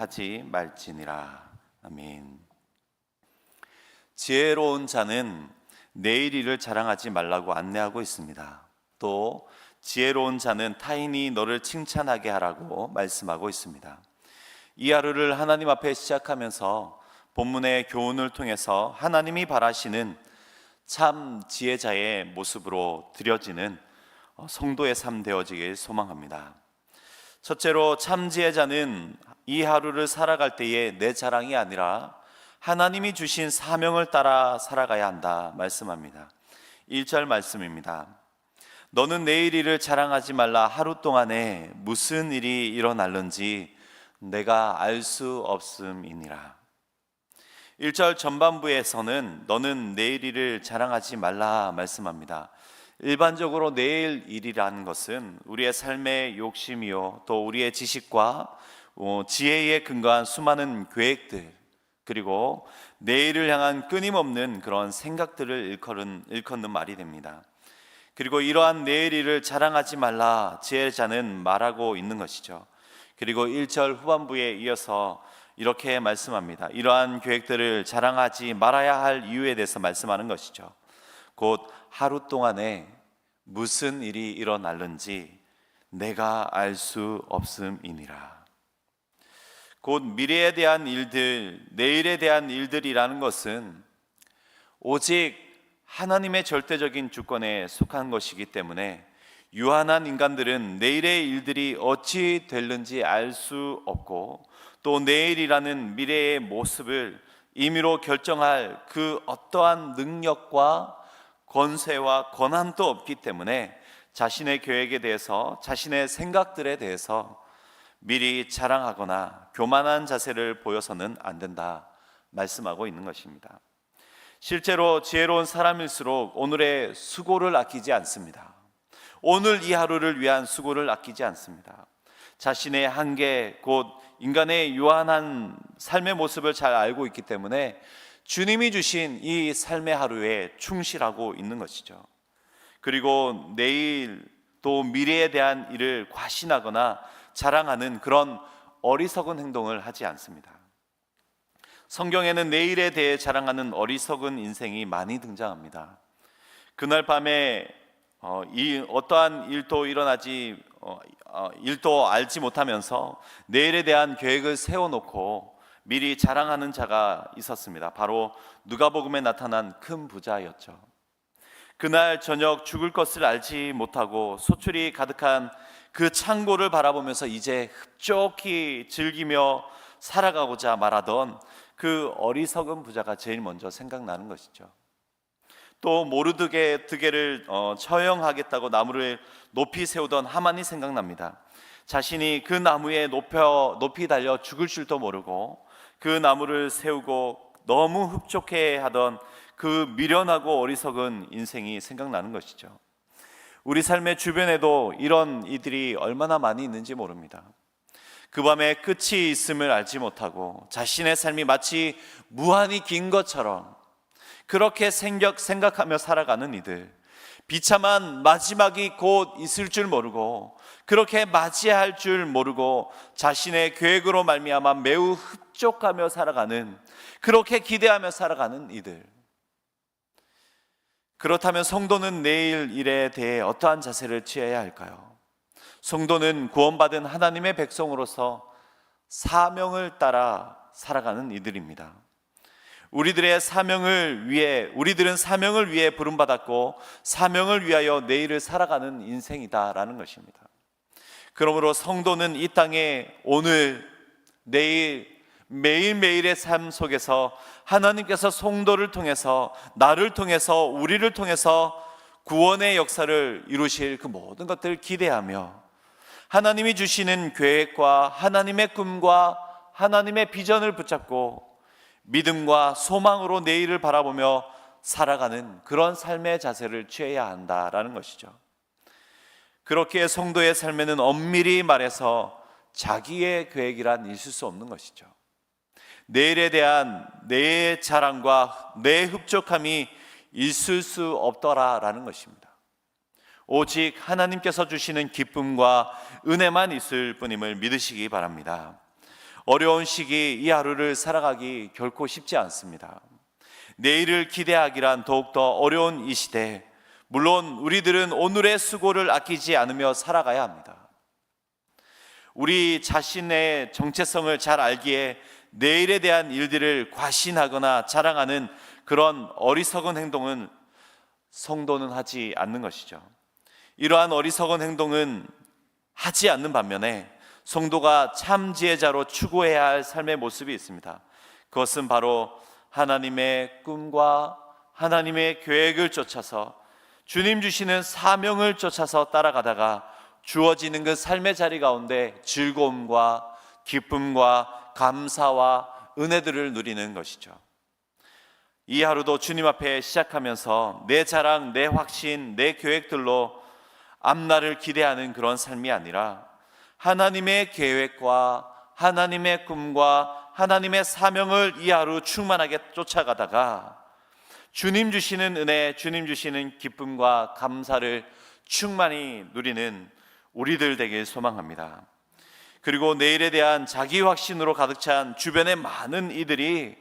하지 말지니라. 아멘. 지혜로운 자는 내일 일을 자랑하지 말라고 안내하고 있습니다. 또 지혜로운 자는 타인이 너를 칭찬하게 하라고 말씀하고 있습니다. 이 하루를 하나님 앞에 시작하면서 본문의 교훈을 통해서 하나님이 바라시는 참 지혜자의 모습으로 드려지는 어, 성도의 삶 되어지길 소망합니다. 첫째로 참 지혜자는 이 하루를 살아갈 때에 내 자랑이 아니라 하나님이 주신 사명을 따라 살아가야 한다 말씀합니다. 1절 말씀입니다. 너는 내일 일을 자랑하지 말라 하루 동안에 무슨 일이 일어날는지 내가 알 수 없음이니라. 1절 전반부에서는 너는 내일 일을 자랑하지 말라 말씀합니다. 일반적으로 내일 일이라는 것은 우리의 삶의 욕심이요 또 우리의 지식과 어, 지혜에 근거한 수많은 계획들 그리고 내일을 향한 끊임없는 그런 생각들을 일컫는, 일컫는 말이 됩니다. 그리고 이러한 내일 일을 자랑하지 말라 지혜자는 말하고 있는 것이죠. 그리고 1절 후반부에 이어서 이렇게 말씀합니다. 이러한 계획들을 자랑하지 말아야 할 이유에 대해서 말씀하는 것이죠. 곧 하루 동안에 무슨 일이 일어날는지 내가 알 수 없음이니라. 곧 미래에 대한 일들, 내일에 대한 일들이라는 것은 오직 하나님의 절대적인 주권에 속한 것이기 때문에 유한한 인간들은 내일의 일들이 어찌 될는지 알 수 없고 또 내일이라는 미래의 모습을 임의로 결정할 그 어떠한 능력과 권세와 권한도 없기 때문에 자신의 계획에 대해서 자신의 생각들에 대해서 미리 자랑하거나 교만한 자세를 보여서는 안 된다 말씀하고 있는 것입니다. 실제로 지혜로운 사람일수록 오늘의 수고를 아끼지 않습니다. 오늘 이 하루를 위한 수고를 아끼지 않습니다. 자신의 한계, 곧 인간의 유한한 삶의 모습을 잘 알고 있기 때문에 주님이 주신 이 삶의 하루에 충실하고 있는 것이죠. 그리고 내일 또 미래에 대한 일을 과신하거나 자랑하는 그런 어리석은 행동을 하지 않습니다. 성경에는 내일에 대해 자랑하는 어리석은 인생이 많이 등장합니다. 그날 밤에 어, 이 어떠한 일도 일어나지 어, 어, 일도 알지 못하면서 내일에 대한 계획을 세워놓고 미리 자랑하는 자가 있었습니다. 바로 누가복음에 나타난 큰 부자였죠. 그날 저녁 죽을 것을 알지 못하고 소출이 가득한 그 창고를 바라보면서 이제 흡족히 즐기며 살아가고자 말하던 그 어리석은 부자가 제일 먼저 생각나는 것이죠. 또 모르드게 드게를 어, 처형하겠다고 나무를 높이 세우던 하만이 생각납니다. 자신이 그 나무에 높여 높이 달려 죽을 줄도 모르고 그 나무를 세우고 너무 흡족해 하던 그 미련하고 어리석은 인생이 생각나는 것이죠. 우리 삶의 주변에도 이런 이들이 얼마나 많이 있는지 모릅니다. 그 밤에 끝이 있음을 알지 못하고 자신의 삶이 마치 무한히 긴 것처럼 그렇게 생각, 생각하며 살아가는 이들. 비참한 마지막이 곧 있을 줄 모르고 그렇게 맞이할 줄 모르고 자신의 계획으로 말미암아 매우 흡족하며 살아가는 그렇게 기대하며 살아가는 이들. 그렇다면 성도는 내일 일에 대해 어떠한 자세를 취해야 할까요? 성도는 구원받은 하나님의 백성으로서 사명을 따라 살아가는 이들입니다. 우리들의 사명을 위해 우리들은 사명을 위해 부름받았고 사명을 위하여 내일을 살아가는 인생이다라는 것입니다. 그러므로 성도는 이 땅에 오늘 내일 매일매일의 삶 속에서 하나님께서 성도를 통해서 나를 통해서 우리를 통해서 구원의 역사를 이루실 그 모든 것들을 기대하며 하나님이 주시는 계획과 하나님의 꿈과 하나님의 비전을 붙잡고 믿음과 소망으로 내일을 바라보며 살아가는 그런 삶의 자세를 취해야 한다라는 것이죠. 그렇게 성도의 삶에는 엄밀히 말해서 자기의 계획이란 있을 수 없는 것이죠. 내일에 대한 내 자랑과 내 흡족함이 있을 수 없더라라는 것입니다. 오직 하나님께서 주시는 기쁨과 은혜만 있을 뿐임을 믿으시기 바랍니다. 어려운 시기 이 하루를 살아가기 결코 쉽지 않습니다. 내일을 기대하기란 더욱더 어려운 이 시대, 물론 우리들은 오늘의 수고를 아끼지 않으며 살아가야 합니다. 우리 자신의 정체성을 잘 알기에 내일에 대한 일들을 과신하거나 자랑하는 그런 어리석은 행동은 성도는 하지 않는 것이죠. 이러한 어리석은 행동은 하지 않는 반면에 성도가 참 지혜자로 추구해야 할 삶의 모습이 있습니다. 그것은 바로 하나님의 꿈과 하나님의 계획을 쫓아서 주님 주시는 사명을 쫓아서 따라가다가 주어지는 그 삶의 자리 가운데 즐거움과 기쁨과 감사와 은혜들을 누리는 것이죠. 이 하루도 주님 앞에 시작하면서 내 자랑, 내 확신, 내 계획들로 앞날을 기대하는 그런 삶이 아니라 하나님의 계획과 하나님의 꿈과 하나님의 사명을 이 하루 충만하게 쫓아가다가 주님 주시는 은혜, 주님 주시는 기쁨과 감사를 충만히 누리는 우리들 되길 소망합니다. 그리고 내일에 대한 자기 확신으로 가득 찬 주변의 많은 이들이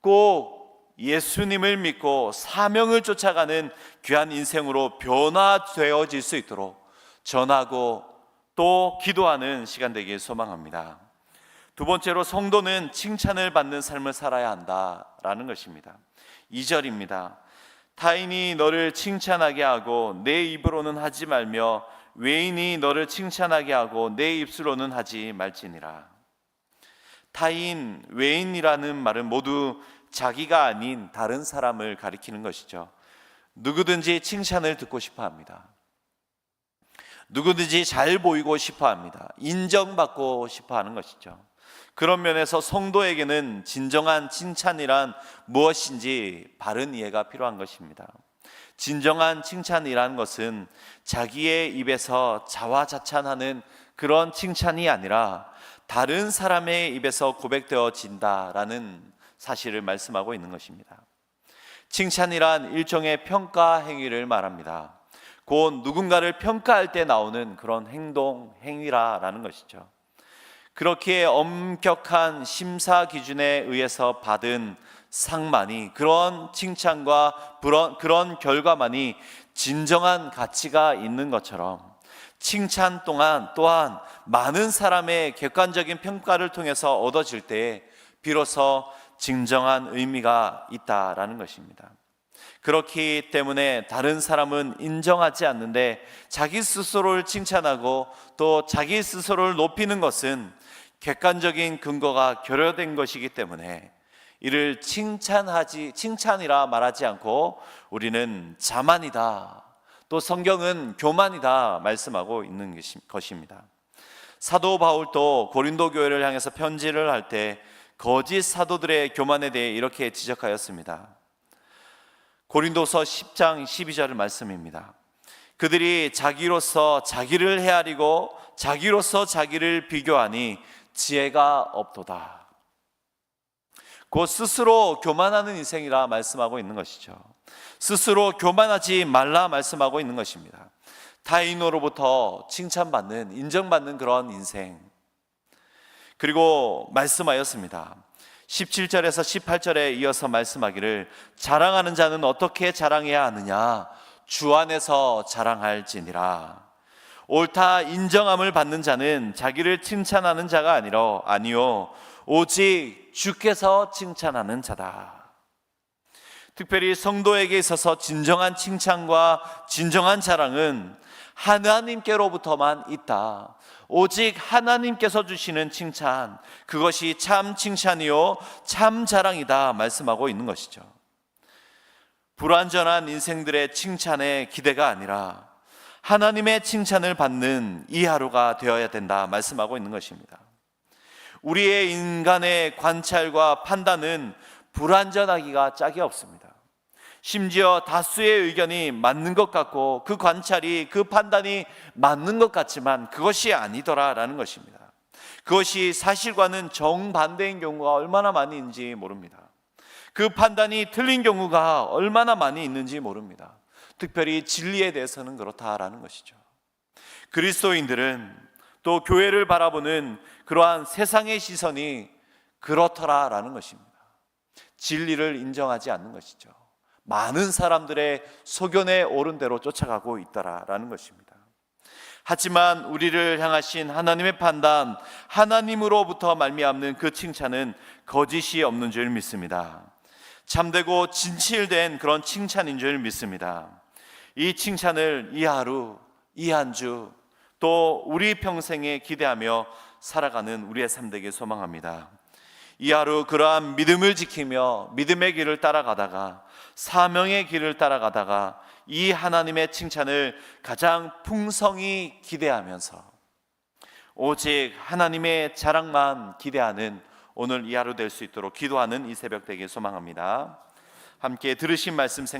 꼭 예수님을 믿고 사명을 쫓아가는 귀한 인생으로 변화되어질 수 있도록 전하고 또 기도하는 시간 되길 소망합니다. 두 번째로 성도는 칭찬을 받는 삶을 살아야 한다라는 것입니다. 2절입니다. 타인이 너를 칭찬하게 하고 내 입으로는 하지 말며 외인이 너를 칭찬하게 하고 내 입술로는 하지 말지니라. 타인, 외인이라는 말은 모두 자기가 아닌 다른 사람을 가리키는 것이죠. 누구든지 칭찬을 듣고 싶어 합니다. 누구든지 잘 보이고 싶어 합니다. 인정받고 싶어 하는 것이죠. 그런 면에서 성도에게는 진정한 칭찬이란 무엇인지 바른 이해가 필요한 것입니다. 진정한 칭찬이라는 것은 자기의 입에서 자화자찬하는 그런 칭찬이 아니라 다른 사람의 입에서 고백되어진다라는 사실을 말씀하고 있는 것입니다. 칭찬이란 일종의 평가 행위를 말합니다. 곧 누군가를 평가할 때 나오는 그런 행동, 행위라라는 것이죠. 그렇게 엄격한 심사 기준에 의해서 받은 상만이 그런 칭찬과 그런, 결과만이 진정한 가치가 있는 것처럼 칭찬 동안 또한 많은 사람의 객관적인 평가를 통해서 얻어질 때 비로소 진정한 의미가 있다라는 것입니다. 그렇기 때문에 다른 사람은 인정하지 않는데 자기 스스로를 칭찬하고 또 자기 스스로를 높이는 것은 객관적인 근거가 결여된 것이기 때문에 이를 칭찬하지 칭찬이라 말하지 않고 우리는 자만이다. 또 성경은 교만이다 말씀하고 있는 것입니다. 사도 바울도 고린도 교회를 향해서 편지를 할 때 거짓 사도들의 교만에 대해 이렇게 지적하였습니다. 고린도서 10장 12절 말씀입니다. 그들이 자기로서 자기를 헤아리고 자기로서 자기를 비교하니 지혜가 없도다. 곧 스스로 교만하는 인생이라 말씀하고 있는 것이죠. 스스로 교만하지 말라 말씀하고 있는 것입니다. 타인으로부터 칭찬받는, 인정받는 그런 인생. 그리고 말씀하였습니다. 17절에서 18절에 이어서 말씀하기를 자랑하는 자는 어떻게 자랑해야 하느냐? 주 안에서 자랑할지니라. 옳다 인정함을 받는 자는 자기를 칭찬하는 자가 아니라 아니요 오직 주께서 칭찬하는 자다. 특별히 성도에게 있어서 진정한 칭찬과 진정한 자랑은 하나님께로부터만 있다. 오직 하나님께서 주시는 칭찬, 그것이 참 칭찬이요, 참 자랑이다. 말씀하고 있는 것이죠. 불완전한 인생들의 칭찬에 기대가 아니라 하나님의 칭찬을 받는 이 하루가 되어야 된다. 말씀하고 있는 것입니다. 우리의 인간의 관찰과 판단은 불완전하기가 짝이 없습니다. 심지어 다수의 의견이 맞는 것 같고 그 관찰이 그 판단이 맞는 것 같지만 그것이 아니더라라는 것입니다. 그것이 사실과는 정반대인 경우가 얼마나 많이 있는지 모릅니다. 그 판단이 틀린 경우가 얼마나 많이 있는지 모릅니다. 특별히 진리에 대해서는 그렇다라는 것이죠. 그리스도인들은 또 교회를 바라보는 그러한 세상의 시선이 그렇더라라는 것입니다. 진리를 인정하지 않는 것이죠. 많은 사람들의 소견에 오른 대로 쫓아가고 있다라는 것입니다. 하지만 우리를 향하신 하나님의 판단, 하나님으로부터 말미암는 그 칭찬은 거짓이 없는 줄 믿습니다. 참되고 진실된 그런 칭찬인 줄 믿습니다. 이 칭찬을 이 하루, 이 한 주, 또 우리 평생에 기대하며 살아가는 우리의 삶 되길 소망합니다. 이 하루 그러한 믿음을 지키며 믿음의 길을 따라가다가 사명의 길을 따라가다가 이 하나님의 칭찬을 가장 풍성히 기대하면서 오직 하나님의 자랑만 기대하는 오늘 이 하루 될 수 있도록 기도하는 이 새벽 되길 소망합니다. 함께 들으신 말씀 생각